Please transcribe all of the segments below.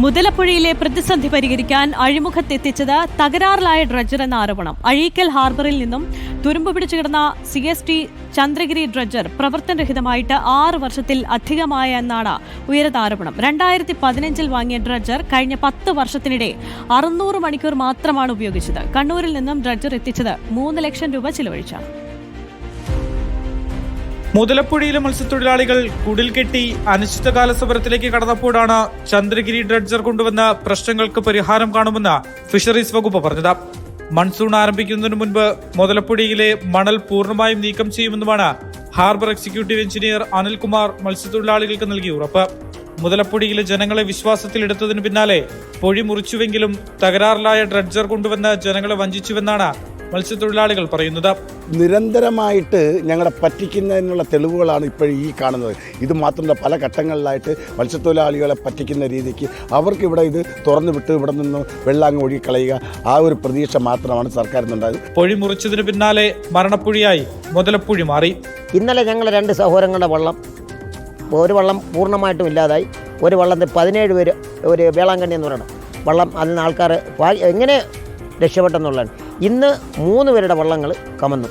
മുതലപ്പുഴയിലെ പ്രതിസന്ധി പരിഹരിക്കാൻ അഴിമുഖത്തെത്തിച്ചത് തകരാറിലായ ഡ്രഡ്ജർ എന്ന ആരോപണം. അഴീക്കൽ ഹാർബറിൽ നിന്നും തുരുമ്പ് പിടിച്ചു കിടന്ന C S T Chandragiri dredger പ്രവർത്തനരഹിതമായിട്ട് ആറ് വർഷത്തിൽ അധികമായ എന്നാണ് ഉയരത ആരോപണം. രണ്ടായിരത്തി പതിനഞ്ചിൽ വാങ്ങിയ ഡ്രഡ്ജർ കഴിഞ്ഞ പത്ത് വർഷത്തിനിടെ അറുന്നൂറ് മണിക്കൂർ മാത്രമാണ് ഉപയോഗിച്ചത്. കണ്ണൂരിൽ നിന്നും ഡ്രഡ്ജർ എത്തിച്ചത് മൂന്ന് ലക്ഷം രൂപ ചിലവഴിച്ചാണ്. മുതലപ്പുഴയിലെ മത്സ്യത്തൊഴിലാളികൾ കുടിൽ കെട്ടി അനിശ്ചിതകാല സമരത്തിലേക്ക് കടന്നപ്പോഴാണ് ചന്ദ്രഗിരി ഡ്രഡ്ജർ കൊണ്ടുവന്ന പ്രശ്നങ്ങൾക്ക് പരിഹാരം കാണുമെന്ന് ഫിഷറീസ് വകുപ്പ് പറഞ്ഞത്. മൺസൂൺ ആരംഭിക്കുന്നതിന് മുൻപ് മുതലപ്പുഴയിലെ മണൽ പൂർണമായും നീക്കം ചെയ്യുമെന്നുമാണ് ഹാർബർ എക്സിക്യൂട്ടീവ് എഞ്ചിനീയർ അനിൽകുമാർ മത്സ്യത്തൊഴിലാളികൾക്ക് നൽകിയ ഉറപ്പ്. മുതലപ്പുഴയിലെ ജനങ്ങളെ വിശ്വാസത്തിലെടുത്തതിന് പിന്നാലെ പൊഴി മുറിച്ചുവെങ്കിലും തകരാറിലായ ഡ്രഡ്ജർ കൊണ്ടുവന്ന് ജനങ്ങളെ വഞ്ചിച്ചുവെന്നാണ് മത്സ്യത്തൊഴിലാളികൾ പറയുന്നത് നിരന്തരമായിട്ട് ഞങ്ങളെ പറ്റിക്കുന്നതിനുള്ള തെളിവുകളാണ് ഇപ്പോഴും ഈ കാണുന്നത്. ഇത് മാത്രമല്ല പല ഘട്ടങ്ങളിലായിട്ട് മത്സ്യത്തൊഴിലാളികളെ പറ്റിക്കുന്ന രീതിക്ക് അവർക്ക് ഇവിടെ ഇത് തുറന്നു വിട്ട് ഇവിടെ നിന്ന് വെള്ളാങ്ങ് ഒഴുകിക്കളയുക ആ ഒരു പ്രതീക്ഷ മാത്രമാണ് സർക്കാരിനുണ്ടായത്. പൊഴി മുറിച്ചതിന് പിന്നാലെ മരണപ്പുഴിയായി മുതലപ്പുഴി മാറി. ഇന്നലെ ഞങ്ങൾ രണ്ട് സഹോദരങ്ങളുടെ വള്ളം ഒരു വള്ളം പൂർണമായിട്ടും ഇല്ലാതായി ഒരു വള്ളത്തിൽ പതിനേഴ് പേര് ഒരു വേളാങ്കണ്ണി എന്ന് പറയണം വള്ളം അതിൽ നിന്ന് ആൾക്കാർ എങ്ങനെ രക്ഷപ്പെട്ടെന്നുള്ളതാണ്. ഇന്ന് മൂന്ന് പേരുടെ വള്ളങ്ങൾ കമന്നു.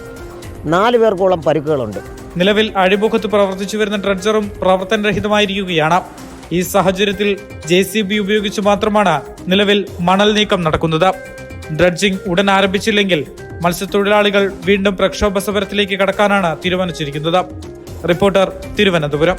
നാല് പേർക്കോളം പരുക്കുകളുണ്ട്. നിലവിൽ അഴിമുഖത്ത് പ്രവർത്തിച്ചു വരുന്ന ഡ്രഡ്ജറും പ്രവർത്തനരഹിതമായിരിക്കുകയാണ്. ഈ സാഹചര്യത്തിൽ ജെ സി ബി ഉപയോഗിച്ച് മാത്രമാണ് നിലവിൽ മണൽ നീക്കം നടക്കുന്നത്. ഡ്രഡ്ജിംഗ് ഉടൻ ആരംഭിച്ചില്ലെങ്കിൽ മത്സ്യത്തൊഴിലാളികൾ വീണ്ടും പ്രക്ഷോഭ സമരത്തിലേക്ക് കടക്കാനാണ് തീരുമാനിച്ചിരിക്കുന്നത്. റിപ്പോർട്ടർ തിരുവനന്തപുരം.